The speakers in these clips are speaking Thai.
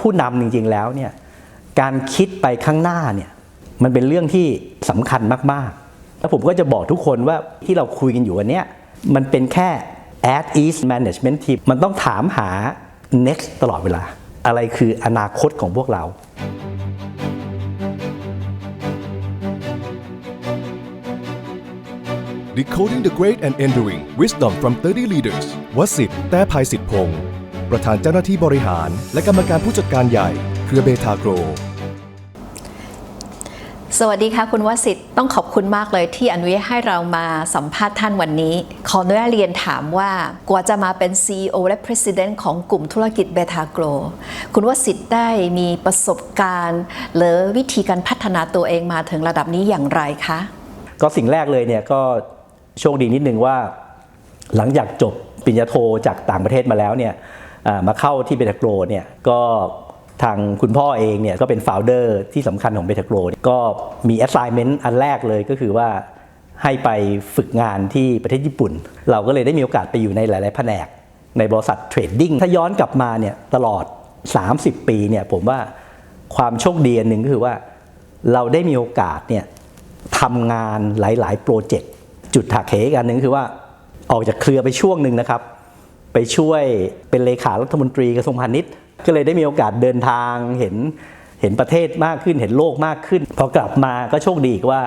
ผู้นำจริงๆแล้วเนี่ยการคิดไปข้างหน้าเนี่ยมันเป็นเรื่องที่สำคัญมากๆ แล้วผมก็จะบอกทุกคนว่าที่เราคุยกันอยู่วันนี้มันเป็นแค่ at east management team มันต้องถามหา next ตลอดเวลา อะไรคืออนาคตของพวกเรา Decoding the Great and Enduring Wisdom from 30 Leaders วสิทธิ์แต้ภัยสิทธิพงศ์ ประธานเจ้าหน้าที่บริหาร และกรรมการผู้จัดการใหญ่เครือเบทาโกร สวัสดีค่ะคุณวสิทธิ์ต้องขอบคุณมากเลยที่อนุญาตให้เรามาสัมภาษณ์ท่านวันนี้ ขออนุญาตเรียนถามว่ากว่าจะมาเป็น CEO และ President ของกลุ่มธุรกิจเบทาโกร คุณวสิทธิ์ได้มีประสบการณ์ หรือวิธีการพัฒนาตัวเองมาถึงระดับนี้อย่างไรคะ ก็สิ่งแรกเลยเนี่ยก็โชคดีนิดนึงว่า หลังจากจบปริญญาโทจากต่างประเทศมาแล้วเนี่ยอ่า มาเข้าที่เบทาโกรเนี่ยก็ทางคุณพ่อเองเนี่ยก็เป็น f าวเดอร์ที่สำคัญของเบทาโกรก็มี assignment อันแรกเลยก็คือว่าให้ไปฝึกงานที่ประเทศญี่ปุ่น เราก็เลยได้มีโอกาสไปอยู่ในหลาย ๆ แผนก ในบริษัทเทรดดิ้งถ้าย้อนกลับมาเนี่ยตลอด 30 ปีเนี่ยผมว่าความโชคดีอันหนึ่งก็คือว่าเราได้มีโอกาสเนี่ยทำงานหลาย ๆ โปรเจกต์จุดถักเหกันหนึ่งคือว่าออกจากเครือไปช่วงหนึ่งนะครับ ไปช่วยเป็นเลขารัฐมนตรีกระทรวงพาณิชย์ ก็เลยได้มีโอกาสเดินทางเห็นเห็นประเทศมากขึ้นเห็นโลกมากขึ้น พอกลับมาก็โชคดีว่า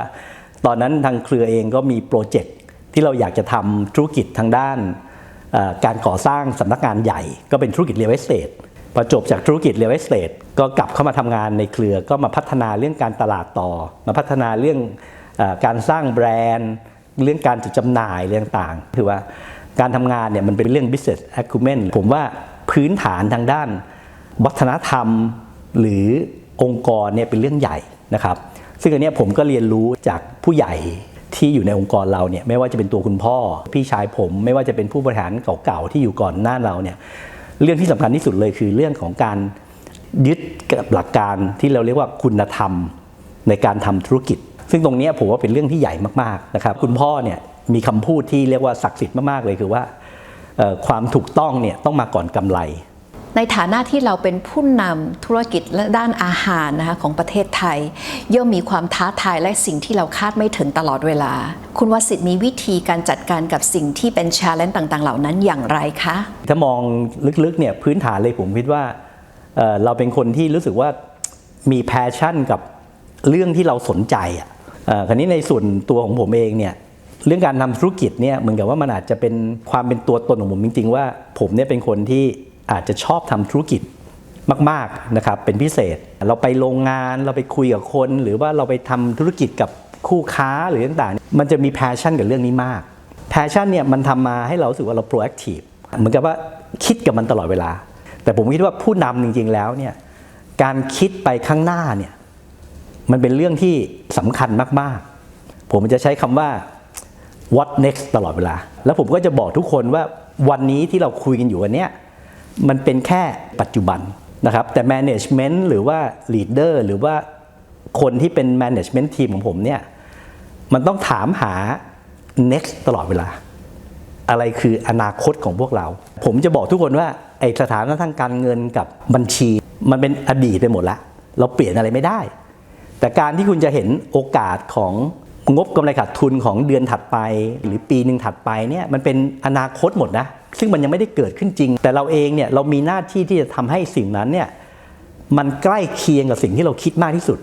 ตอนนั้นทางเครือเองก็มีโปรเจกต์ที่เราอยากจะทำธุรกิจทางด้านการก่อสร้างสำนักงานใหญ่ ก็เป็นธุรกิจเรียลเอสเตทพอจบจากธุรกิจเรียลเอสเตทก็กลับเข้ามาทำงานในเครือก็มาพัฒนาเรื่องการตลาดต่อ มาพัฒนาเรื่องอการสร้างแบรนด์ เรื่องการจัดจำหน่ายเรื่องต่างๆคือว่า การทำงานเนี่ยมันเป็นเรื่อง business acumen ผมว่าพื้นฐานทางด้าน วัฒนธรรม หรือองค์กรเนี่ยเป็นเรื่องใหญ่นะครับ ซึ่งอันนี้ผมก็เรียนรู้จากผู้ใหญ่ที่อยู่ในองค์กรเราเนี่ยไม่ว่าจะเป็นตัวคุณพ่อ พี่ชายผม ไม่ว่าจะเป็นผู้บริหารเก่าๆที่อยู่ก่อนหน้าเราเนี่ยเรื่องที่สำคัญที่สุดเลยคือเรื่องของการยึดกับหลักการที่เราเรียกว่าคุณธรรมในการทำธุรกิจ ซึ่งตรงนี้ผมว่าเป็นเรื่องที่ใหญ่มากๆนะครับ คุณพ่อเนี่ย มีคำพูดที่เรียกว่าศักดิ์สิทธิ์มากๆเลยคือว่าเอ่อความถูกต้องเนี่ยต้องมาก่อนกำไร ในฐานะที่เราเป็นผู้นำธุรกิจและด้านอาหารนะคะของประเทศไทย ย่อมมีความท้าทายและสิ่งที่เราคาดไม่ถึงตลอดเวลา คุณวสิทธิ์มีวิธีการจัดการกับสิ่งที่เป็นชาเลนจ์ต่าง ๆ เหล่านั้นอย่างไรคะ ถ้ามองลึกๆเนี่ยพื้นฐานเลยผมคิดว่าเอ่อเราเป็นคนที่รู้สึกว่ามีแพชชั่นกับเรื่องที่เราสนใจอะเอ่อคราวนี้ในส่วนตัวของผมเองเนี่ย เรื่องการทำธุรกิจเนี่ยเหมือนกับว่ามันอาจจะเป็นความเป็นตัวตนของผมจริงๆว่า ผมเนี่ยเป็นคนที่อาจจะชอบทำธุรกิจมากๆนะครับเป็นพิเศษเราไปโรงงานเราไปคุยกับคน หรือว่าเราไปทำธุรกิจกับคู่ค้าหรือต่างๆ มันจะมีแพชชั่นกับเรื่องนี้มากแพชชั่นเนี่ยมันทำมาให้เราสึกว่าเรา proactive เหมือนกับว่าคิดกับมันตลอดเวลา แต่ผมคิดว่าผู้นำจริงๆแล้วเนี่ยการคิดไปข้างหน้าเนี่ยมันเป็นเรื่องที่สำคัญมากๆ ผมจะใช้คำว่า what next ตลอดเวลา แล้วผมก็จะบอกทุกคนว่าวันนี้ที่เราคุยกันอยู่วันนี้มันเป็นแค่ปัจจุบันนะครับ แต่ management หรือว่า leader หรือว่าคนที่เป็น management team ของผมเนี่ย มันต้องถามหา next ตลอดเวลา อะไรคืออนาคตของพวกเรา ผมจะบอกทุกคนว่าไอสถานะทางการเงินกับบัญชี มันเป็นอดีตไปหมดแล้วเราเปลี่ยนอะไรไม่ได้ แต่การที่คุณจะเห็นโอกาสของ งบกำไรขาดทุนของเดือนถัดไป หรือปีหนึ่งถัดไปเนี่ยมันเป็นอนาคตหมดนะ ซึ่งมันยังไม่ได้เกิดขึ้นจริง แต่เราเองเนี่ยเรามีหน้าที่ที่จะทำให้สิ่งนั้นเนี่ยมันใกล้เคียงกับสิ่งที่เราคิดมากที่สุด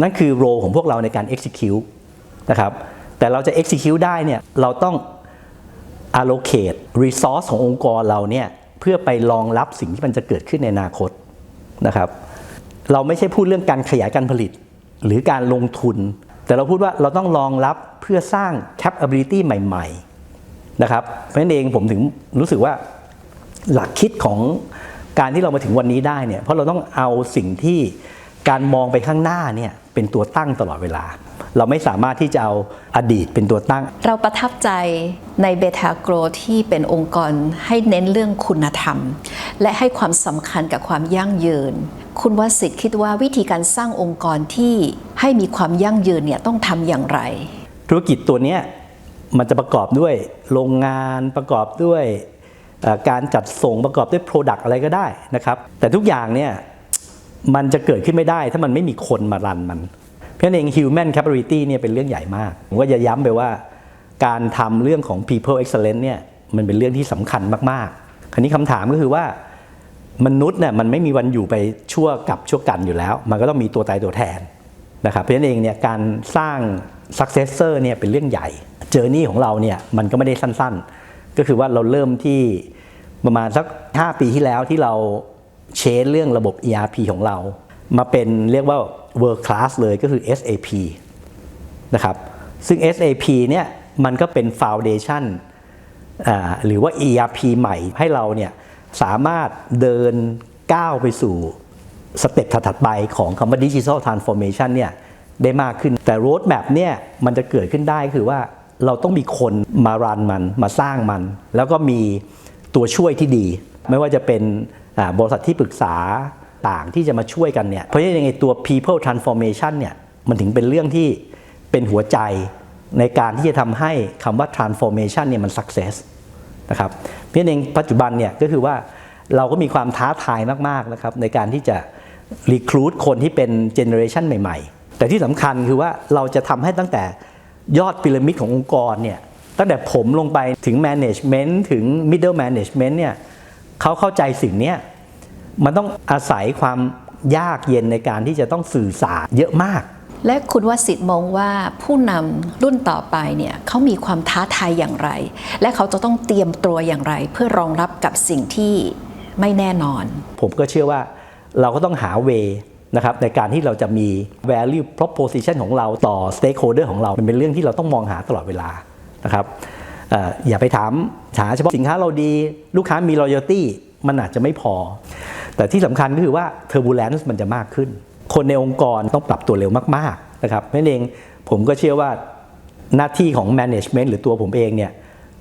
นั่นคือโรของพวกเราในการ execute นะครับแต่เราจะ execute ได้เนี่ยเราต้อง allocate resource ขององค์กรเราเนี่ยเพื่อไปรองรับสิ่งที่มันจะเกิดขึ้นในอนาคตนะครับ เราไม่ใช่พูดเรื่องการขยายการผลิต หรือการลงทุน แต่เราพูดว่าเราต้องรองรับเพื่อสร้าง capability ใหม่ ๆ นะครับ เพราะนั้นเองผมถึงรู้สึกว่าหลักคิดของการที่เรามาถึงวันนี้ได้เนี่ยเพราะเราต้องเอาสิ่งที่การมองไปข้างหน้าเนี่ยเป็นตัวตั้งตลอดเวลา เราไม่สามารถที่จะเอาอดีตเป็นตัวตั้ง เราประทับใจในเบทาโกรที่เป็นองค์กรให้เน้นเรื่องคุณธรรม และให้ความสำคัญกับความยั่งยืน คุณวสิทธิ์คิดว่าวิธีการสร้างองค์กรที่ให้มีความยั่งยืนเนี่ยต้องทำอย่างไร ธุรกิจตัวเนี้ยมันจะประกอบด้วยโรงงานประกอบด้วยการจัดส่งประกอบด้วย Product อะไรก็ได้นะครับ แต่ทุกอย่างเนี่ยมันจะเกิดขึ้นไม่ได้ถ้ามันไม่มีคนมารันมัน เพราะฉะนั้นเอง human capability เนี่ยเป็นเรื่องใหญ่มาก ผมก็จะย้ำไปว่าการทำเรื่องของ people excellence เนี่ยมันเป็นเรื่องที่สำคัญมากๆ คราวนี้คำถามก็คือว่า มนุษย์เนี่ยมันไม่มีวันอยู่ไปชั่วกับชั่วกันอยู่แล้ว มันก็ต้องมีตัวตายตัวแทนนะครับเพราะฉะนั้นเองเนี่ยการสร้าง successor เนี่ยเป็นเรื่องใหญ่เจอร์นี่ของเราเนี่ยมันก็ไม่ได้สั้นๆ ก็คือว่าเราเริ่มที่ประมาณสัก 5 ปีที่แล้วที่เราเชนเรื่องระบบ ERP ของเรา มาเป็นเรียกว่า world class เลยก็คือ SAP นะครับซึ่ง SAP เนี่ยมันก็เป็น foundation อ่าหรือว่า ERP ใหม่ให้เราเนี่ย สามารถเดินก้าวไปสู่สเต็ปถัดไปของคำว่า Digital Transformation เนี่ยได้มากขึ้นแต่ road map เนี่ยมันจะเกิดขึ้นได้คือว่าเราต้องมีคนมารันมันมาสร้างมัน แล้วก็มีตัวช่วยที่ดี ไม่ว่าจะเป็นบริษัทที่ปรึกษาต่างที่จะมาช่วยกันเนี่ยเพราะฉะนั้นยังไงตัว people transformation เนี่ยมันถึงเป็นเรื่องที่เป็นหัวใจในการที่จะทำให้คำว่า transformation เนี่ยมัน success นะครับเพราะฉะนั้นเองปัจจุบันเนี่ยก็คือว่าเราก็มีความท้าทายมากๆนะครับในการที่จะรีค u ู t คนที่เป็นเจเนอเรชันใหม่ๆ แต่ที่สำคัญคือว่าเราจะทำให้ตั้งแต่ยอดพีระมิดขององค์กรเนี่ยตั้งแต่ผมลงไปถึง management ถึง middle management เนี่ยเขาเข้าใจสิ่งนี้มันต้องอาศัยความยากเย็นในการที่จะต้องสื่อสารเยอะมาก และคุณวสิทธิ์มองว่าผู้นำรุ่นต่อไปเนี่ยเขามีความท้าทายอย่างไร และเขาจะต้องเตรียมตัวอย่างไร เพื่อรองรับกับสิ่งที่ไม่แน่นอน ผมก็เชื่อว่าเราก็ต้องหาเวนะครับในการที่เราจะมี value proposition ของเราต่อ stakeholder ของเรา มันเป็นเรื่องที่เราต้องมองหาตลอดเวลานะครับออย่าไปถามหาเฉพาะสินค้าเราดี ลูกค้ามี loyalty มันอาจจะไม่พอ แต่ที่สำคัญก็คือว่า turbulence มันจะมากขึ้น คนในองค์กรต้องปรับตัวเร็วมากๆนะครับเพราะฉะนั้นเองผมก็เชื่อว่าหน้าที่ของ management หรือตัวผมเองเนี่ย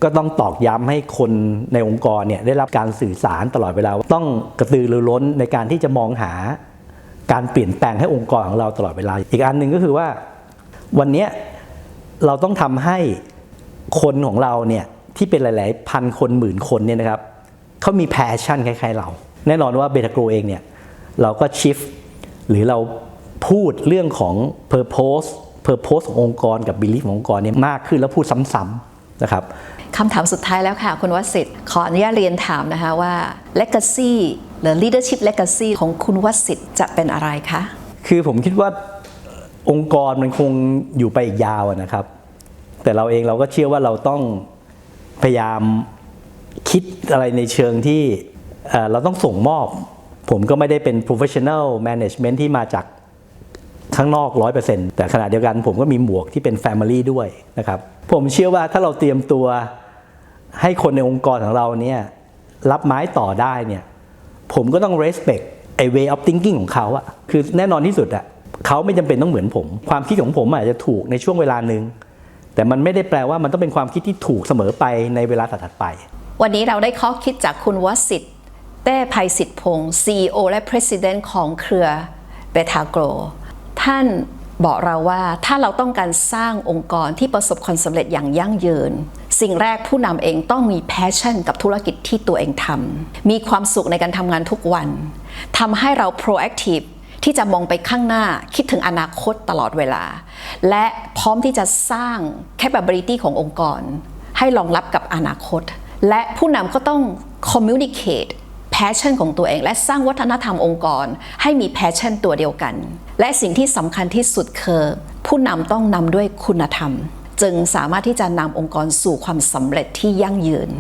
ก็ต้องตอกย้ำให้คนในองค์กรเนี่ยได้รับการสื่อสารตลอดเวลา ต้องกระตือรือร้นในการที่จะมองหาการเปลี่ยนแปลงให้องค์กรของเราตลอดเวลา อีกอันหนึ่งก็คือว่าวันนี้เราต้องทำให้คนของเราเนี่ยที่เป็นหลาย ๆ พันคนหมื่นคนเนี่ยนะครับเขามีแพชชั่นคล้าย ๆ เรา แน่นอนว่าเบตาโกรเองเนี่ยเราก็ชิฟ หรือเราพูดเรื่องของ Purpose Purpose ขององค์กรกับ Belief ขององค์กรเนี่ยมากขึ้นแล้วพูดซ้ำๆนะครับคำถามสุดท้ายแล้วค่ะ คุณวสิทธิ์ขออนุญาตเรียนถามนะคะว่า legacy หรือ leadership legacy ของคุณวสิทธิ์จะเป็นอะไรคะ คือผมคิดว่าองค์กรมันคงอยู่ไปอีกยาวอะนะครับ แต่เราเองเราก็เชื่อว่าเราต้องพยายามคิดอะไรในเชิงที่เอ่อเราต้องส่งมอบ ผมก็ไม่ได้เป็น professional management ที่มาจากข้างนอก 100%แต่ขณะเดียวกันผมก็มีหมวกที่เป็น Family ด้วยนะครับ ผมเชื่อว่าถ้าเราเตรียมตัวให้คนในองค์กรของเราเนี่ยรับไม้ต่อได้เนี่ยผมก็ต้อง respect ไอ้ way of thinking ของเขาอะคือแน่นอนที่สุดอะเขาไม่จำเป็นต้องเหมือนผม ความคิดของผมอาจจะถูกในช่วงเวลาหนึ่งแต่มันไม่ได้แปลว่ามันต้องเป็นความคิดที่ถูกเสมอไปในเวลาถัดไป วันนี้เราได้ข้อคิดจากคุณวสิทธิ เต้ภัยสิทธิพงศ์ CEO และ President ของเครือเบทาโกรท่านบอกเราว่าถ้าเราต้องการสร้างองค์กรที่ประสบความสำเร็จอย่างยั่งยืน สิ่งแรกผู้นำเองต้องมี passion กับธุรกิจที่ตัวเองทำมีความสุขในการทำงานทุกวันทำให้เรา proactive ที่จะมองไปข้างหน้าคิดถึงอนาคตตลอดเวลา และพร้อมที่จะสร้าง capability ขององค์กร ให้รองรับกับอนาคต และผู้นำก็ต้อง communicate แพชชั่นของตัวเอง และสร้างวัฒนธรรมองค์กร ให้มีแพชชั่นตัวเดียวกัน และสิ่งที่สำคัญที่สุดคือผู้นำต้องนำด้วยคุณธรรม จึงสามารถที่จะนำองค์กรสู่ความสำเร็จที่ยั่งยืน